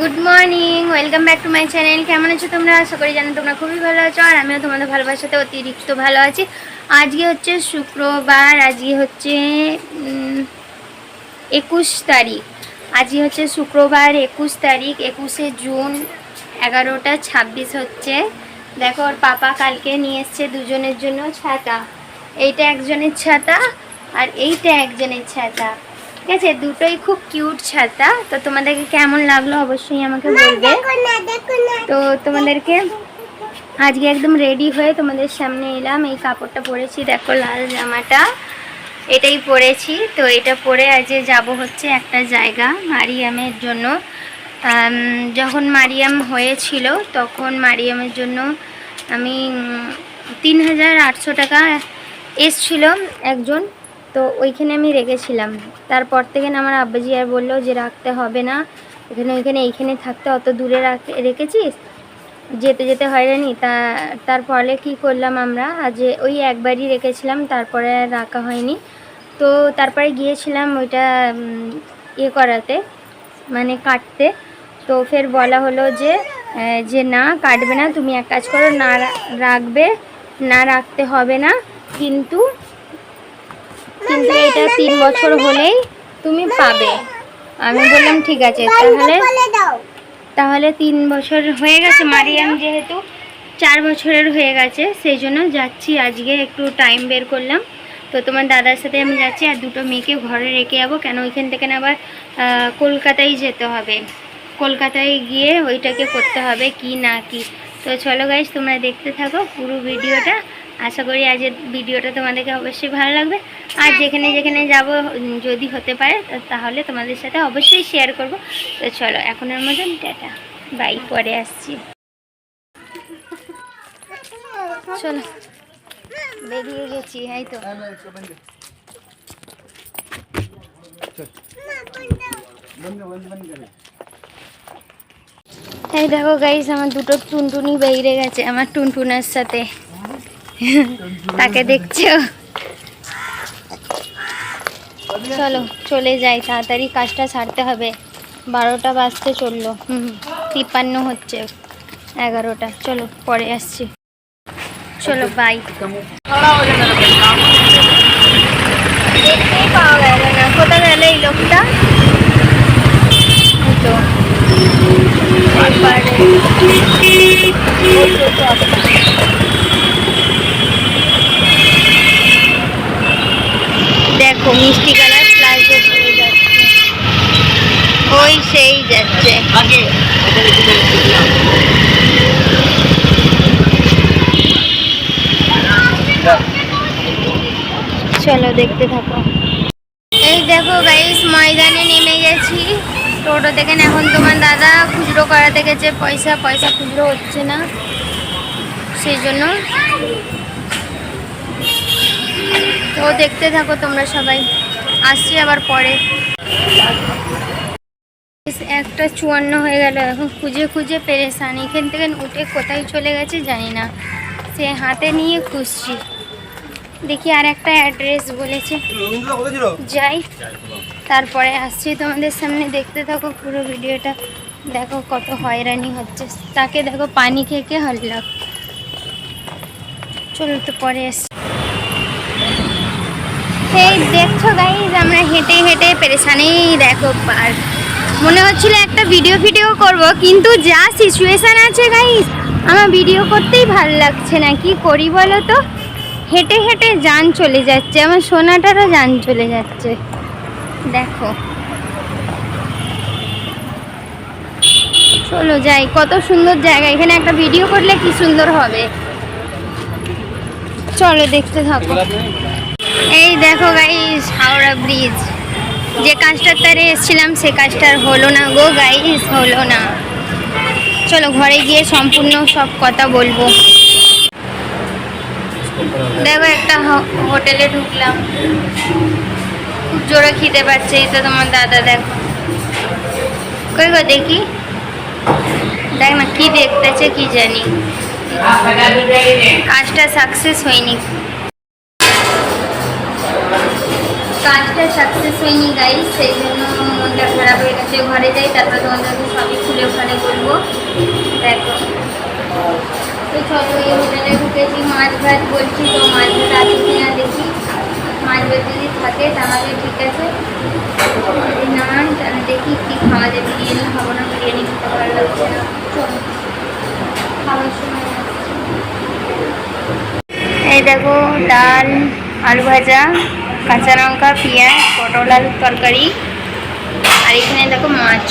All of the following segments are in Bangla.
Good morning, welcome back to my channel. কেমন আছো তোমরা? আশা করি জানো তোমরা খুবই ভালো আছো, আর আমিও তোমাদের ভালোবাসাতে অতিরিক্ত ভালো আছি। আজকে হচ্ছে শুক্রবার, আজকে হচ্ছে একুশ তারিখ। আজকে হচ্ছে শুক্রবার, একুশ তারিখ, একুশে জুন, এগারোটা ছাব্বিশ হচ্ছে। দেখো, ওর পাপা কালকে নিয়ে এসছে দুজনের জন্য ছাতা। এইটা একজনের ছাতা, আর এইটা একজনের ছাতা। আছে দুটোই খুব কিউট ছাতা। তো তোমাদেরকে কেমন লাগল অবশ্যই আমাকে বলবে। তো তোমাদেরকে আজকে একদম রেডি হয়ে তোমাদের সামনে এলাম। এই কাপড়টা পরেছি দেখো লাল জামাটা। এটাই পরেছি। তো এটা পরে আজকে যাব হচ্ছে একটা জায়গা মারিয়ামের জন্য। যখন মারিয়াম হয়েছিল তখন মারিয়ামের জন্য আমি তিন হাজার আটশো টাকা এসছিল একজন। তো ওইখানে আমি রেখেছিলাম। তারপর থেকে আমার আব্বাজি আর বলল যে, রাখতে হবে না। এখানে, ওইখানে, এইখানে থাকতে অত দূরে রাখ- রেখেছিস? যেতে যেতে হয়রানি। তা তারপরে কি করলাম আমরা, আজ ওই একবারই রেখেছিলাম, তারপরে রাখা হয়নি। তো তারপরে গিয়েছিলাম ওইটা ইয়ে করাতে মানে কাটতে। তো ফের বলা হলো যে যে না, কাটবে না, তুমি এক কাজ করো, না রাখবে, না রাখতে হবে না। কিন্তু কিন্তু এটা তিন বছর হলেই তুমি পাবে। আমি বললাম, ঠিক আছে, তাহলে তাহলে তিন বছর হয়ে গেছে মারিয়াম যেহেতু, চার বছরের হয়ে গেছে, সেই জন্য যাচ্ছি আজকে একটু টাইম বের করলাম। তো তোমার দাদার সাথে আমি যাচ্ছি আর দুটো মেয়েকে ঘরে রেখে যাব, কেন ওইখান থেকে না আবার কলকাতায় যেতে হবে। কলকাতায় গিয়ে ওইটাকে করতে হবে কি না কি। তো চলো গাইজ তোমরা দেখতে থাকো পুরো ভিডিওটা আশা করি আজের ভিডিওটা তোমাদেরকে অবশ্যই ভালো লাগবে। আর যেখানে যেখানে যাব যদি হতে পারে তাহলে তোমাদের সাথে অবশ্যই শেয়ার করব। তো চলো এখনের মতন টাটা। বাই পরে আসছি। চলো। বেরিয়ে গেছি এই তো। এই দেখো গাইস আমার দুটো টুনটুনি বেরিয়ে গেছে আমার টুনটুনার সাথে। তাকে দেখছ? চলো, চলে যাই, তাড়াতাড়ি কাজটা ছাড়তে হবে। বারোটা বাজতে চলল। হুম, তিপ্পান্ন হচ্ছে, এগারোটা। চলো, পরে আসছি। চলো বাই পাওয়া না। এই লোকটা? মিষ্টি কালার প্লাজো ওই সেই যাচ্ছে। চলো দেখতে থাকো। এই দেখো গাইস ময়দানে নেমে গেছি। টোটো থেকে এখন তোমার দাদা খুচরো করাতে গেছে। পয়সা পয়সা খুচরো হচ্ছে না। সেই জন্য তো দেখতে থাকো তোমরা সবাই। আসছি আবার পরে। একটা চুয়ান্ন হয়ে গেল। এখন খুঁজে খুঁজে পেরেছান এখান থেকে উঠে কোথায় চলে গেছে জানি না। সে হাতে নিয়ে খুঁজছি। দেখি আর একটা অ্যাড্রেস বলেছে। যাই, তারপরে আসছি তোমাদের সামনে। দেখতে থাকো পুরো ভিডিওটা। দেখো কত হয়রানি হচ্ছে। তাকে দেখো পানি খেয়ে হল্লাক চলো তো পরে আসছি। এই দেখছ গাইজ আমরা হেঁটে হেঁটে পেরেছানি দেখো পার মনে হচ্ছিল একটা ভিডিও ভিডিও করব, কিন্তু যা সিচুয়েশান আছে গাইজ আমার ভিডিও করতেই ভালো লাগছে না। কি করি বলো তো? হেঁটে হেঁটে যান চলে যাচ্ছে, আমার সোনাটারও যান চলে যাচ্ছে। দেখো। চলো যাই, কত সুন্দর জায়গা। এখানে একটা ভিডিও করলে কি সুন্দর হবে? চলো দেখতে থাকো। এই দেখো গাইস হাওড়া ব্রিজ যে কাজটার তারে এসেছিলাম, সে কাজটার হলো না গো গাইস হলো না। চলো ঘরে গিয়ে সম্পূর্ণ সব কথা বলব। দেখো একটা হোটেলে ঢুকলাম। খুব জোরে খিদে পাচ্ছে, এই তো তোমার দাদা দেখো। কই গো দেখি? দেখ না, কি দেখতেছে কি জানি। কাজটা সাকসেস হয়নি। কাজটা সাকসেস হয়নি গাইস সেই জন্য মনটা খারাপ হয়ে গেছে। ঘরে যাই, তারপর তোমাদেরকে সবই খুলে ওখানে বলব। দেখো। তো চলো, এই হোটেলে ঢুকেছি। মাছ ভাত বলছি তো, মাছ ভাত আছে কিনা দেখি। মাছ ভাত যদি থাকে, তাহলে ঠিক আছে। যদি না, তাহলে দেখি কি খাওয়া যায়। বিরিয়ানি খাব না, বিরিয়ানি খেতে ভালো লাগছে না। খাওয়ার সময়। এই দেখো, ডাল, আলু ভাজা। কাঁচা লঙ্কা পেঁয়াজ পটল আলুর তরকারি। আর এখানে দেখো মাছ।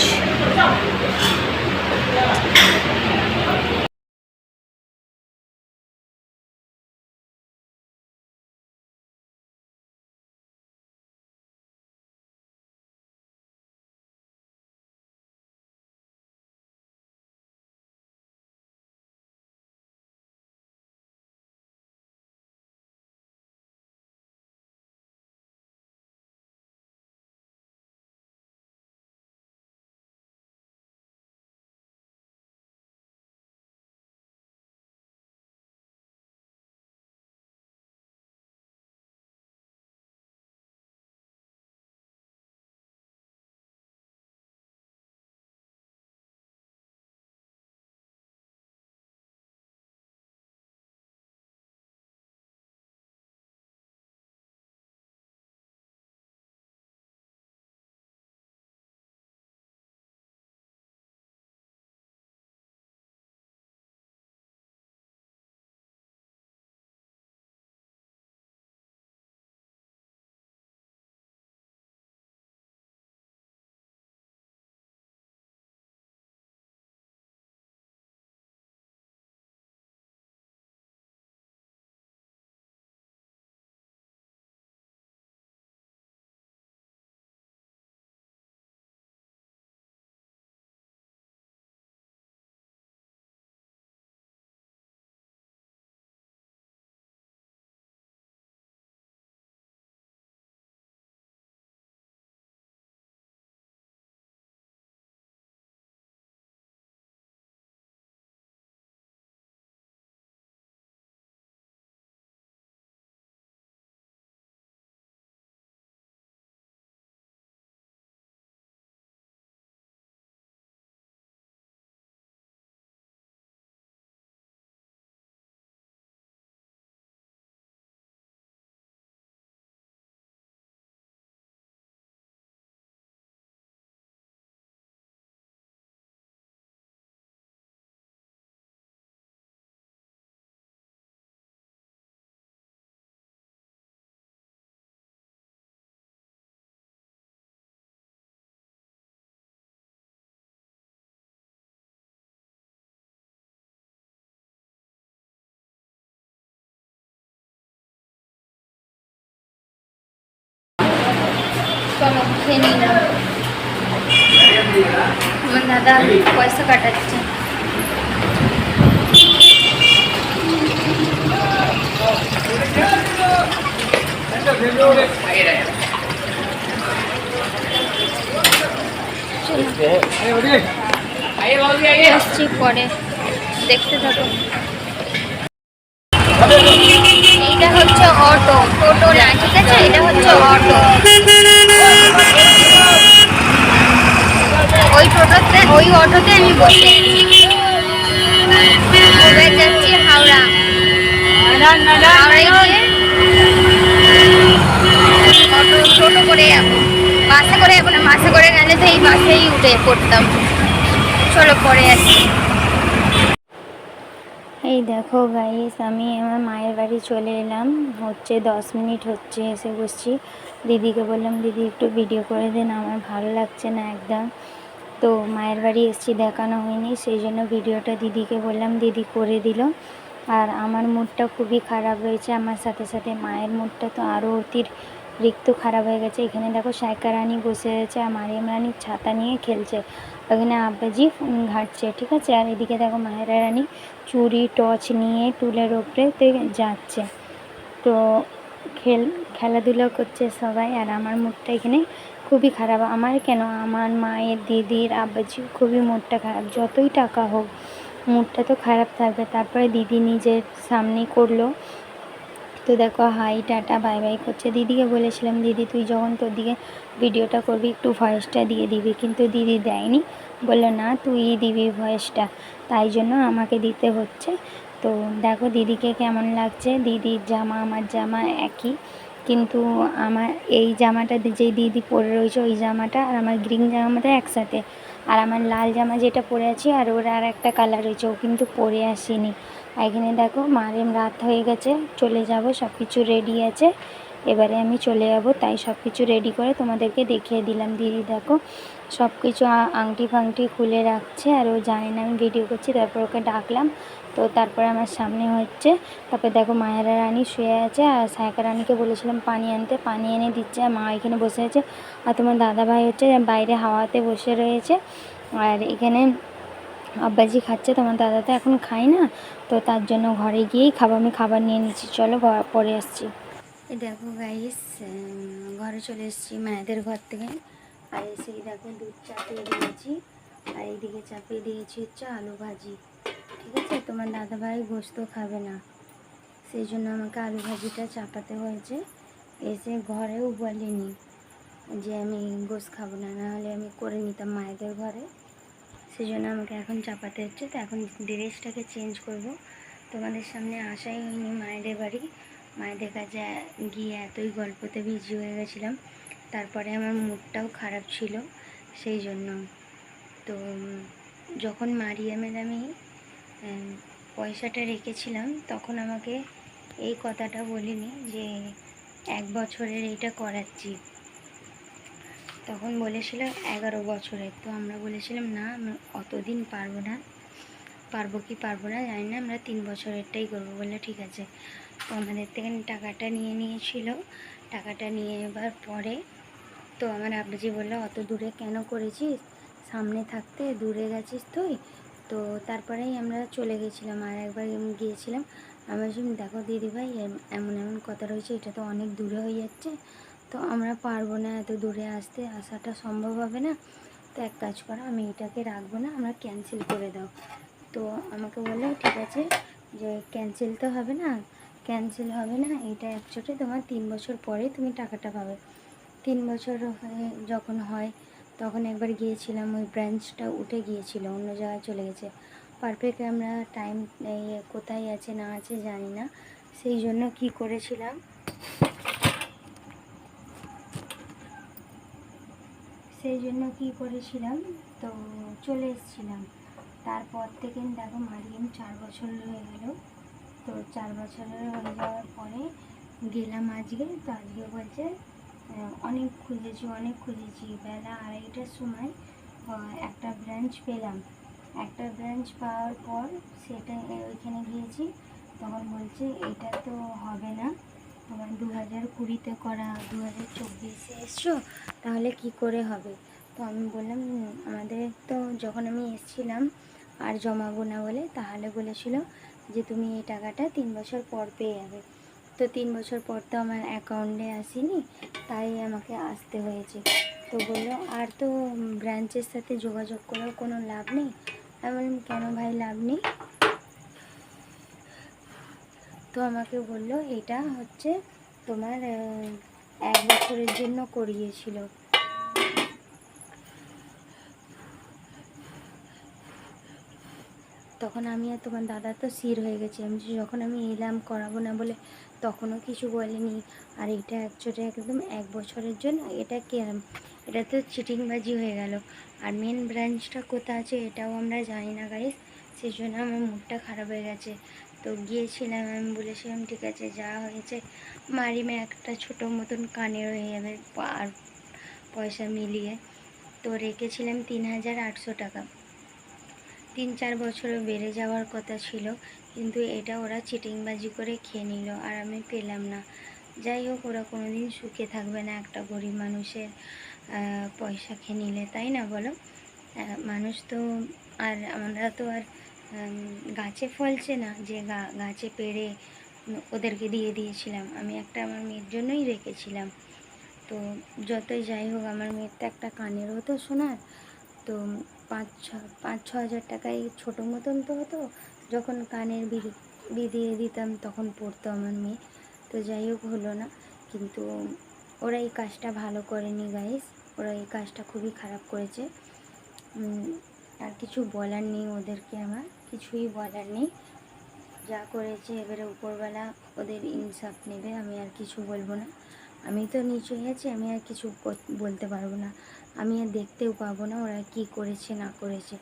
চলো খেয়ে নিলাম আমার দাদা পয়সা কাটাচ্ছে পরে দেখতে থাকো এইটা হচ্ছে অটো টোটো না ঠিক আছে এটা হচ্ছে অটো ওই টোটোতে ওই অটোতে আমি বসে যাচ্ছি হাওড়া। হাওড়ায় টোটো করে যাব। বাসে করে যাব না, বাসে করে গেলে তো এই বাসেই উঠে পড়তাম। চলো পরে আসি। এই দেখো গাইস আমি আমার মায়ের বাড়ি চলে এলাম। হচ্ছে দশ মিনিট হচ্ছে এসে বসছি। দিদিকে বললাম, দিদি একটু ভিডিও করে দেন আমার ভালো লাগছে না একদম। তো মায়ের বাড়ি এসেছি, দেখানো হয়নি, সেই জন্য ভিডিওটা দিদিকে বললাম, দিদি করে দিল। আর আমার মুডটা খুবই খারাপ হয়েছে আমার সাথে সাথে মায়ের মুডটা তো আরও অতিরিক্ত খারাপ হয়ে গেছে। এখানে দেখো সাইকা রানী বসে আছে আর মারিয়াম রানী ছাতা নিয়ে খেলছে। ওখানে আব্বাজি ঘাটছে, ঠিক আছে? আর এদিকে দেখো মায়েরা রানী চুরি টর্চ নিয়ে টুলের ওপরে তে যাচ্ছে। তো খেল, খেলাধুলা করছে সবাই, আর আমার মুডটা এখানে খুবই খারাপ। আমার কেন? আমার মায়ের, দিদির আব্বাজি খুবই মুডটা খারাপ। যতই টাকা হোক, মুডটা তো খারাপ থাকবে। তারপরে দিদি নিজের সামনেই করল। তো দেখো, হাই টাটা, বাই বাই করছে। দিদিকে বলেছিলাম, দিদি, তুই যখন তোর দিকে ভিডিওটা করবি, একটু ভয়েসটা দিয়ে দিবি। কিন্তু দিদি দেয়নি। বলল, না, তুই দিবি ভয়েসটা। তাই জন্য আমাকে দিতে হচ্ছে। তো দেখো, দিদিকে কেমন লাগছে? দিদির জামা, আমার জামা একই। কিন্তু আমার এই জামাটা যেই দিদি পরে রয়েছে ওই জামাটা আর আমার গ্রিন জামাটা একসাথে। আর আমার লাল জামা যেটা পরে আছি আর ওর আর একটা কালার রয়েছে, ও কিন্তু পরে আসেনি। এখানে দেখো মারেম রাত হয়ে গেছে, চলে যাব সব কিছু রেডি আছে। এবারে আমি চলে যাব, তাই সব কিছু রেডি করে তোমাদেরকে দেখিয়ে দিলাম। দিদি দেখো সব কিছু আংটি ফাংটি খুলে রাখছে আর ও জানে না, আমি ভিডিও করছি, তারপর ওকে ডাকলাম। তো তারপরে আমার সামনে হচ্ছে, তারপর দেখো মায়েরা রানী শুয়ে আছে আর সায়কা রানীকে বলেছিলাম পানি আনতে, পানি এনে দিচ্ছে মা এখানে বসে আছে আর তোমার দাদা ভাই হচ্ছে বাইরে হাওয়াতে বসে রয়েছে আর এখানে আব্বাজি খাচ্ছে, তোমার দাদা তো এখন খাই না, তো তার জন্য ঘরে গিয়েই খাব, আমি খাবার নিয়ে নিচ্ছি, চলো পরে আসছি। দেখো গাইস ঘরে চলে এসেছি মায়েদের ঘর থেকে। আর এসে দেখো দুধ চাপিয়ে দিয়েছি, আর এইদিকে চাপিয়ে দিয়েছি হচ্ছে আলু ভাজি। ঠিক আছে তোমার দাদা ভাই গোস্ত খাবে না। সেই জন্য আমাকে আলু ভাজিটা চাপাতে হয়েছে। এসে ঘরেও বলিনি যে আমি গোস খাব না, নাহলে আমি করে নিতাম মায়েদের ঘরে। সেই জন্য আমাকে এখন চাপাতে হচ্ছে। তো এখন ড্রেসটাকে চেঞ্জ করব। তোমাদের সামনে আসাই হয়নি মায়েদের বাড়ি। মায়েদের কাছে গিয়ে এতই গল্পতে বিজি হয়ে গেছিলাম। তারপরে আমার মুডটাও খারাপ ছিল সেই জন্য। তো যখন মারিয়ামের আমি পয়সাটা রেখেছিলাম, তখন আমাকে এই কথাটা বলিনি যে এক বছরের এইটা করাচ্ছি। তখন বলেছিল এগারো বছরের। তো আমরা বলেছিলাম, না, আমরা অতদিন পারব না। পারব কি পারব না, জানি না, আমরা তিন বছরেরটাই করব। বললে, ঠিক আছে। তো আমাদের থেকে টাকাটা নিয়ে নিয়েছিল। টাকাটা নিয়ে এবার পরে তো আমার আব্বাজি বলল, অত দূরে কেন করেছিস? সামনে থাকতে দূরে গেছিস তুই? তো তারপরেই আমরা চলে গেছিলাম আর একবার গিয়েছিলাম। আমি দেখো দিদিভাই এম- এমন এমন কথা রয়েছে, এটা তো অনেক দূরে হয়ে যাচ্ছে। তো আমরা পারব না এত দূরে আসতে, আসাটা সম্ভব হবে না। তো এক কাজ করো, আমি এটাকে রাখব না, আমরা ক্যান্সেল করে দাও। তো আমাকে বলল, ঠিক আছে, যে ক্যান্সেল তো হবে না ক্যান্সেল হবে না, এটা অ্যাকচুয়ালি তোমার তিন বছর পরে তুমি টাকাটা পাবে। তিন বছর যখন হয় তখন একবার গিয়েছিলাম, ওই ব্রাঞ্চটা উঠে গিয়েছিল, অন্য জায়গায় চলে গেছে। পারফেক্ট আমরা টাইম কোথায় আছে, না আছে জানি না। সেই জন্য কি করেছিলাম? সেই জন্য কি করেছিলাম? তো চলে এসেছিলাম। তারপর থেকে দেখো, মারিয়াম চার বছর হয়ে গেল। তো চার বছরের হয়ে যাওয়ার পরে গেলাম আজকে। তো আজকে বলছে অনেক খুঁজেছি অনেক খুঁজেছি বেলা আড়াইটার সময় একটা ব্রাঞ্চ পেলাম। একটা ব্রাঞ্চ পাওয়ার পর সেটা ওইখানে গিয়েছি। তখন বলছে, এটা তো হবে না। তোমার দু হাজার কুড়িতে করা দু হাজার চব্বিশে এসছো, তাহলে কি করে হবে? তো আমি বললাম আমাদের তো যখন আমি এসেছিলাম, আর জমাবো না বলে, তাহলে বলেছিল যে, তুমি এই টাকাটা তিন বছর পর পেয়ে যাবে। তো তিন বছর পর তো আমার অ্যাকাউন্টে আসেনি, তাই আমাকে আসতে হয়েছে। তো বলল, আর তো ব্রাঞ্চের সাথে যোগাযোগ করেও কোনো লাভ নেই? আমি বললাম, কেন ভাই, লাভ নেই? তো আমাকে বলল, এটা হচ্ছে তোমার এক বছরের জন্য করিয়েছিল। তখন আমি আর তোমার দাদা তো সির হয়ে গেছি। আমি যখন আমি এলাম করাবো না বলে তখনও কিছু বলেনি। আর এটা অ্যাকচুয়ালি একদম এক বছরের জন্য এটা কেরম এটা তো চিটিংবাজি হয়ে গেল। আর মেন ব্রাঞ্চটা কোথা আছে এটাও আমরা জানি না গাইস সেই জন্য আমার মুডটা খারাপ হয়ে গেছে। তো গিয়েছিলাম আমি, বলেছিলাম, ঠিক আছে, যা হয়েছে মারিমে একটা ছোটো মতন কানের হয়ে যাবে আর পয়সা মিলিয়ে। তো রেখেছিলাম তিন হাজার আটশো টাকা। তিন চার বছরে বেড়ে যাওয়ার কথা ছিল, কিন্তু এটা ওরা চিটিংবাজি করে খেয়ে নিল আর আমি পেলাম না। যাই হোক, ওরা কোনো দিন সুখে থাকবে না, একটা গরিব মানুষের পয়সা খেয়ে নিলে, তাই না বলো? মানুষ তো আর আমরা তো আর গাছে ফলছে না, যে গাছে পেড়ে ওদেরকে দিয়ে দিয়েছিলাম। আমি একটা আমার মেয়ের জন্যই রেখেছিলাম। তো যতই যাই হোক, আমার মেয়ের তো একটা কানের হতো শোনার। তো পাঁচ ছ পাঁচ ছ হাজার টাকায় ছোটো মতন তো হতো, যখন কানের বিদি বিদিয়ে দিতাম তখন পড়তো আমার মেয়ে। তো যাই হোক হলো না, কিন্তু ওরা এই কাজটা ভালো করেনি গাইস ওরা এই কাজটা খুবই খারাপ করেছে। আর কিছু বলার নেই ওদেরকে আমার, কিছুই বলার নেই। যা করেছে এবারে উপরবেলা ওদের ইনসাফ নেবে, আমি আর কিছু বলব না। আমি তো নিচে আছি, আমি আর কিছু বলতে পারব না। আমি আর দেখতেও পাবো না ওরা কি করেছে, না করেছে।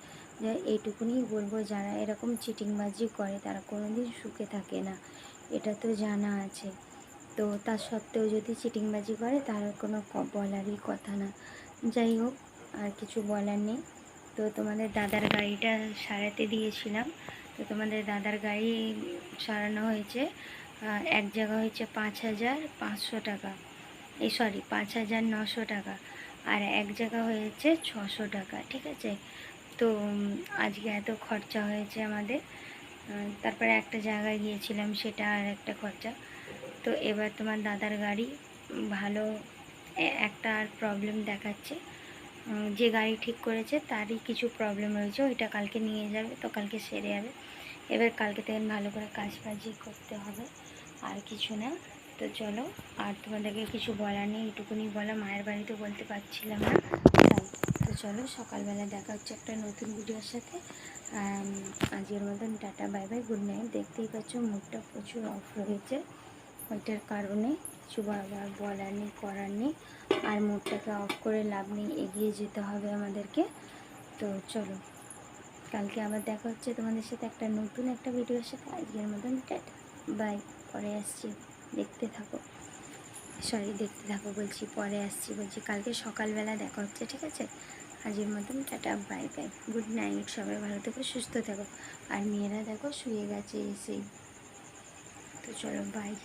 এইটুকুনি বলব যারা এরকম চিটিংবাজি করে তারা কোনোদিন সুখে থাকে না। এটা তো জানা আছে। তো তা সত্ত্বেও যদি চিটিংবাজি করে তার কোনো বলারই কথা না। যাই হোক, আর কিছু বলার নেই। তো তোমাদের দাদার গাড়িটা সারাতে দিয়েছিলাম। তো তোমাদের দাদার গাড়ি সারানো হয়েছে এক জায়গা হয়েছে পাঁচ হাজার পাঁচশো টাকা। এই সরি পাঁচ হাজার নশো টাকা। আর এক জায়গা হয়েছে ছশো টাকা, ঠিক আছে? তো আজকে এত খরচা হয়েছে আমাদের। তারপরে একটা জায়গায় গিয়েছিলাম, সেটা আর একটা খরচা। তো এবার তোমার দাদার গাড়ি ভালো একটা আর প্রবলেম দেখাচ্ছে। যে গাড়ি ঠিক করেছে, তারই কিছু প্রবলেম রয়েছে ওইটা কালকে নিয়ে যাবে, তো কালকে সেরে যাবে। এবার কালকে থেকে ভালো করে কাজ বাজি করতে হবে, আর কিছু না। তো চলো, আর তোমাদেরকে কিছু বলার নেই, এটুকুনি বলা, মায়ের বাড়িতে বলতে পারছিলাম না। তাই তো চলো, সকালবেলা দেখা হচ্ছে একটা নতুন ভিডিওর সাথে। আজকের মতন tata, bye bye, good night. দেখতেই পাচ্ছ মুখটা প্রচুর অফ রয়েছে ওইটার কারণে কিছু বারবার বলার নেই, করার নেই। আর মুডটাকে অফ করে লাভ নেই, এগিয়ে যেতে হবে আমাদেরকে। তো চলো, কালকে আবার দেখা হচ্ছে তোমাদের সাথে একটা নতুন একটা ভিডিওর সাথে। আজকের মতন টাটা, বাই, পরে আসছি। দেখতে থাকো। সরি দেখতে থাকো বলছি, পরে আসছি বলছি। কালকে সকালবেলা দেখা হচ্ছে, ঠিক আছে? আজের মতন tata bye bye good night সবাই ভালো থেকো, সুস্থ থাকো। আর মেয়েরা দেখো, শুয়ে গেছে এসেই তো চলো বাই